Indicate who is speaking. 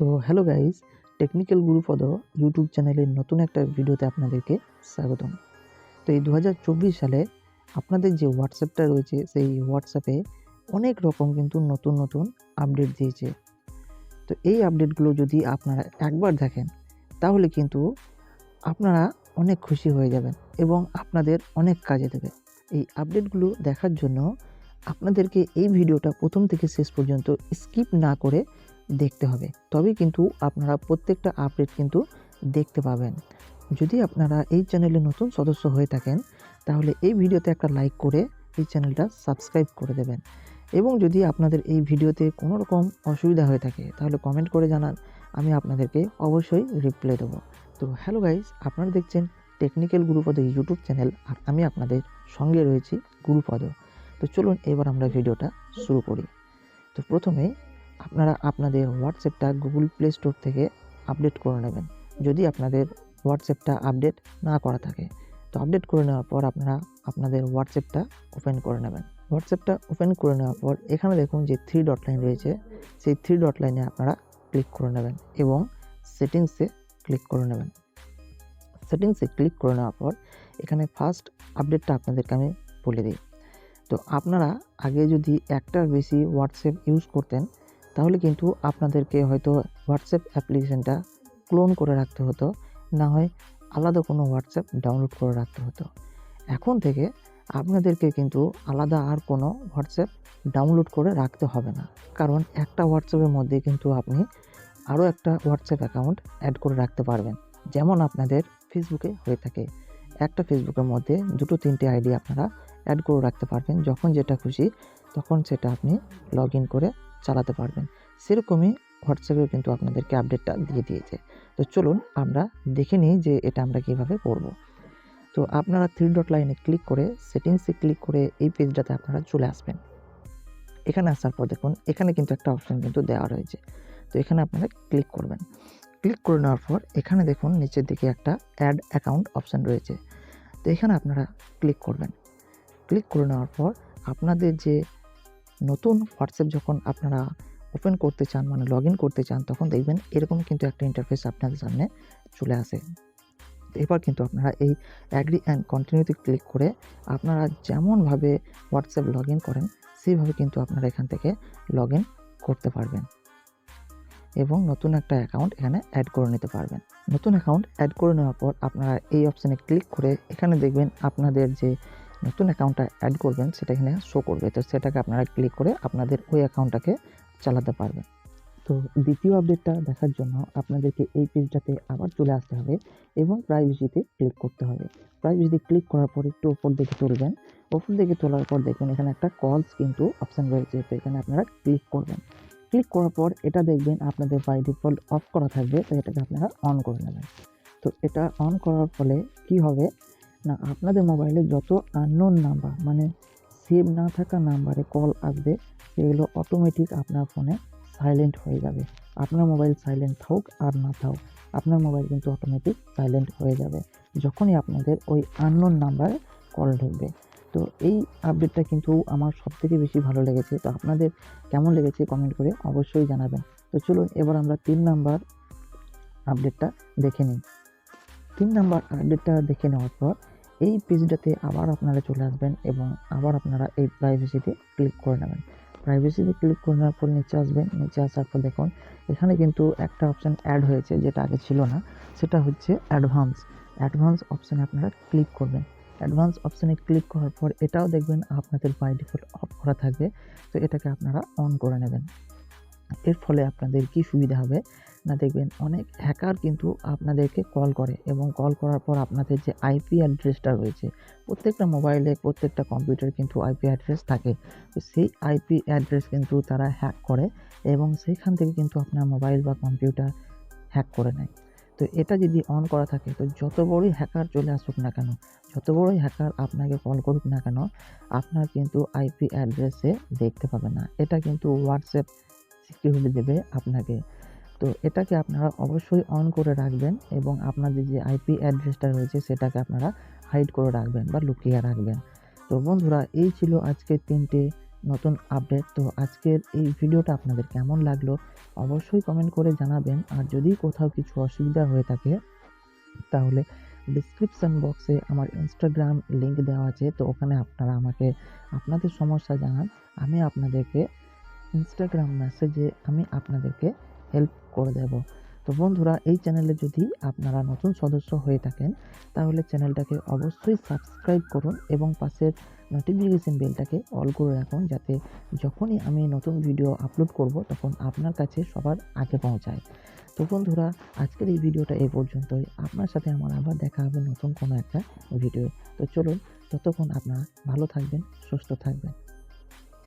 Speaker 1: So hello guys technical Gurupada YouTube চ্যানেলের নতুন একটা ভিডিওতে আপনাদেরকে স্বাগতম। তো এই দু হাজার চব্বিশ সালে আপনাদের যে হোয়াটসঅ্যাপটা রয়েছে, সেই হোয়াটসঅ্যাপে অনেক রকম কিন্তু নতুন নতুন আপডেট দিয়েছে। তো এই আপডেটগুলো যদি আপনারা একবার দেখেন, তাহলে কিন্তু আপনারা অনেক খুশি হয়ে যাবেন এবং আপনাদের অনেক কাজে দেবে। এই আপডেটগুলো দেখার জন্য আপনাদেরকে এই ভিডিওটা প্রথম থেকে শেষ পর্যন্ত স্কিপ না করে দেখতে হবে। তবেই কিন্তু আপনারা প্রত্যেকটা আপডেট কিন্তু দেখতে পাবেন। যদি আপনারা এই চ্যানেলে নতুন সদস্য হয়ে থাকেন, তাহলে এই ভিডিওতে একটা লাইক করে এই চ্যানেলটা সাবস্ক্রাইব করে দেবেন। এবং যদি আপনাদের এই ভিডিওতে কোনো রকম অসুবিধা হয়ে থাকে, তাহলে কমেন্ট করে জানান, আমি আপনাদেরকে অবশ্যই রিপ্লাই দেবো। তো হ্যালো গাইজ আপনারা দেখছেন টেকনিক্যাল গুরুপদ ইউটিউব চ্যানেল আর আমি আপনাদের সঙ্গে রয়েছি গুরুপদ। তো চলুন এবার আমরা ভিডিওটা শুরু করি। তো প্রথমে আপনারা আপনাদের হোয়াটসঅ্যাপটা গুগল প্লে স্টোর থেকে আপডেট করে নেবেন। যদি আপনাদের হোয়াটসঅ্যাপটা আপডেট না করা থাকে, তো আপডেট করে নেওয়ার পর আপনারা আপনাদের হোয়াটসঅ্যাপটা ওপেন করে নেবেন। হোয়াটসঅ্যাপটা ওপেন করে নেওয়ার পর এখানে দেখুন যে থ্রি ডট লাইন রয়েছে, সেই থ্রি ডট লাইনে আপনারা ক্লিক করে নেবেন এবং সেটিংসে ক্লিক করে নেবেন। সেটিংসে ক্লিক করে নেওয়ার পর এখানে ফার্স্ট আপডেটটা আপনাদেরকে আমি বলে দিই। তো আপনারা আগে যদি একটার বেশি হোয়াটসঅ্যাপ ইউজ করতেন তাহলে কিন্তু আপনাদেরকে হয়তো হোয়াটসঅ্যাপ অ্যাপ্লিকেশানটা ক্লোন করে রাখতে হতো, না হয় আলাদা কোনো হোয়াটসঅ্যাপ ডাউনলোড করে রাখতে হতো। এখন থেকে আপনাদেরকে কিন্তু আলাদা আর কোনো হোয়াটসঅ্যাপ ডাউনলোড করে রাখতে হবে না। কারণ একটা হোয়াটসঅ্যাপের মধ্যে কিন্তু আপনি আরও একটা হোয়াটসঅ্যাপ অ্যাকাউন্ট অ্যাড করে রাখতে পারবেন। যেমন আপনাদের ফেসবুকে হয়ে থাকে। একটা ফেসবুকের মধ্যে দুটো তিনটে আইডি আপনারা অ্যাড করে রাখতে পারবেন। যখন যেটা খুশি, তখন সেটা আপনি লগ ইন করে চালাতে পারবেন। সেরকমই হোয়াটসঅ্যাপেও কিন্তু আপনাদেরকে আপডেটটা দিয়ে দিয়েছে। তো চলুন আমরা দেখে নিই যে এটা আমরা কীভাবে করব। তো আপনারা থ্রি ডট লাইনে ক্লিক করে সেটিংসে ক্লিক করে এই পেজটাতে আপনারা চলে আসবেন। এখানে আসার পর দেখুন, এখানে কিন্তু একটা অপশান কিন্তু দেওয়া রয়েছে। তো এখানে আপনারা ক্লিক করবেন। ক্লিক করে নেওয়ার পর এখানে দেখুন, নিচের দিকে একটা অ্যাড অ্যাকাউন্ট অপশান রয়েছে। তো এখানে আপনারা ক্লিক করবেন। ক্লিক করে নেওয়ার পর আপনাদের যে নতুন হোয়াটসঅ্যাপ যখন আপনারা ওপেন করতে চান মানে লগ ইন করতে চান, তখন দেখবেন এরকম কিন্তু একটা ইন্টারফেস আপনাদের সামনে চলে আসে। এবার কিন্তু আপনারা এই অ্যাগ্রি অ্যান্ড কন্টিনিউতে ক্লিক করে আপনারা যেমনভাবে হোয়াটসঅ্যাপ লগ ইন করেন, সেইভাবে কিন্তু আপনারা এখান থেকে লগ ইন করতে পারবেন। এবং নতুন একটা অ্যাকাউন্ট এখানে অ্যাড করে নিতে পারবেন। নতুন অ্যাকাউন্ট অ্যাড করে নেওয়ার পর আপনারা এই অপশানে ক্লিক করে এখানে দেখবেন আপনাদের যে নতুন অ্যাকাউন্টটা অ্যাড করবেন, সেটা এখানে শো করবে। তো সেটাকে আপনারা ক্লিক করে আপনাদের ওই অ্যাকাউন্টটাকে চালাতে পারবেন। তো দ্বিতীয় আপডেটটা দেখার জন্য আপনাদেরকে এই পেজটাতে আবার চলে আসতে হবে এবং প্রাইভেসিতে ক্লিক করতে হবে। প্রাইভেসিতে ক্লিক করার পর একটু ওপর দিকে তুলবেন। ওপর দিকে তোলার পর দেখবেন এখানে একটা কলস কিন্তু অপশান রয়েছে। তো এখানে আপনারা ক্লিক করবেন। ক্লিক করার পর এটা দেখবেন আপনাদের বাই ডিফল্ট অফ করা থাকবে। তো এটাকে আপনারা অন করে নেবেন। তো এটা অন করার ফলে কি হবে? না, আপনাদের মোবাইলে যত আননোন নাম্বার মানে সেভ না থাকা নাম্বারে কল আসবে, সেগুলো অটোমেটিক আপনার ফোনে সাইলেন্ট হয়ে যাবে। আপনার মোবাইল সাইলেন্ট থাকুক আর না থাকুক, আপনার মোবাইল কিন্তু অটোমেটিক সাইলেন্ট হয়ে যাবে, যখনই আপনাদের ওই আননোন নাম্বারে কল ঢুকবে। তো এই আপডেটটা কিন্তু আমার সবথেকে বেশি ভালো লেগেছে। তো আপনাদের কেমন লেগেছে কমেন্ট করে অবশ্যই জানাবেন। তো চলুন, এবার আমরা তিন নাম্বার আপডেটটা দেখে নিই। তিন নাম্বার আপডেটটা দেখে নেওয়ার পর এই পেজটাতে আবার আপনারা চলে আসবেন এবং আবার আপনারা এই প্রাইভেসিতে ক্লিক করে নেবেন। প্রাইভেসিতে ক্লিক করে নেওয়ার পর নিচে আসবেন, নিচে আসার পর দেখুন, এখানে কিন্তু একটা অপশান অ্যাড হয়েছে যেটা আগে ছিল না, সেটা হচ্ছে অ্যাডভান্স অ্যাডভান্স অপশানে আপনারা ক্লিক করবেন। অ্যাডভান্স অপশানে ক্লিক করার পর এটাও দেখবেন আপনাদের বাই ডিফল্ট অফ করা থাকবে, তো এটাকে আপনারা অন করে নেবেন। এর ফলে আপনাদের কি সুবিধা হবে? না দেখবেন, অনেক হ্যাকার কিন্তু আপনাদেরকে কল করে এবং কল করার পর আপনাদের যে আইপি অ্যাড্রেসটা রয়েছে, প্রত্যেকটা মোবাইলে প্রত্যেকটা কম্পিউটার কিন্তু আইপি অ্যাড্রেস থাকে। তো সেই আইপি অ্যাড্রেস কিন্তু তারা হ্যাক করে এবং সেইখান থেকে কিন্তু আপনার মোবাইল বা কম্পিউটার হ্যাক করে নেয়। তো এটা যদি অন করা থাকে, তো যত বড়ই হ্যাকার চলে আসুক না কেন, যত বড়ই হ্যাকার আপনাকে কল করুক না কেন, আপনার কিন্তু আইপি অ্যাড্রেসে দেখতে পাবে না। এটা কিন্তু হোয়াটসঅ্যাপ সিকিউরিটি দেবে আপনাকে। তো এটাকে আপনারা অবশ্যই অন করে রাখবেন এবং আপনাদের যে আইপি অ্যাড্রেসটা রয়েছে সেটাকে আপনারা হাইড করে রাখবেন বা লুকিয়ে রাখবেন। তো বন্ধুরা, এই ছিল আজকে তিনটে নতুন আপডেট তো আজকের এই ভিডিওটা আপনাদের কেমন লাগল অবশ্যই কমেন্ট করে জানাবেন। আর যদি কোথাও কিছু অসুবিধা হয়ে থাকে, তাহলে ডিসক্রিপশান বক্সে আমার ইনস্টাগ্রাম লিঙ্ক দেওয়া আছে। তো ওখানে আপনারা আমাকে আপনাদের সমস্যা জানান। আমি আপনাদেরকে ইনস্টাগ্রাম মেসেজে আমি আপনাদেরকে হেল্প করে দেব। তো বন্ধুরা, এই চ্যানেলে যদি আপনারা নতুন সদস্য হয়ে থাকেন, তাহলে চ্যানেলটাকে অবশ্যই সাবস্ক্রাইব করুন এবং পাশের নোটিফিকেশন বেলটাকে অল করে রাখুন যাতে যখনই আমি নতুন ভিডিও আপলোড করব, তখন আপনার কাছে সবার আগে পৌঁছায়। তো বন্ধুরা, আজকের এই ভিডিওটা এই পর্যন্তই। আপনার সাথে আমার আবার দেখা হবে নতুন কোনো একটা ভিডিও তো চলুন, ততক্ষণ আপনারা ভালো থাকবেন, সুস্থ থাকবেন।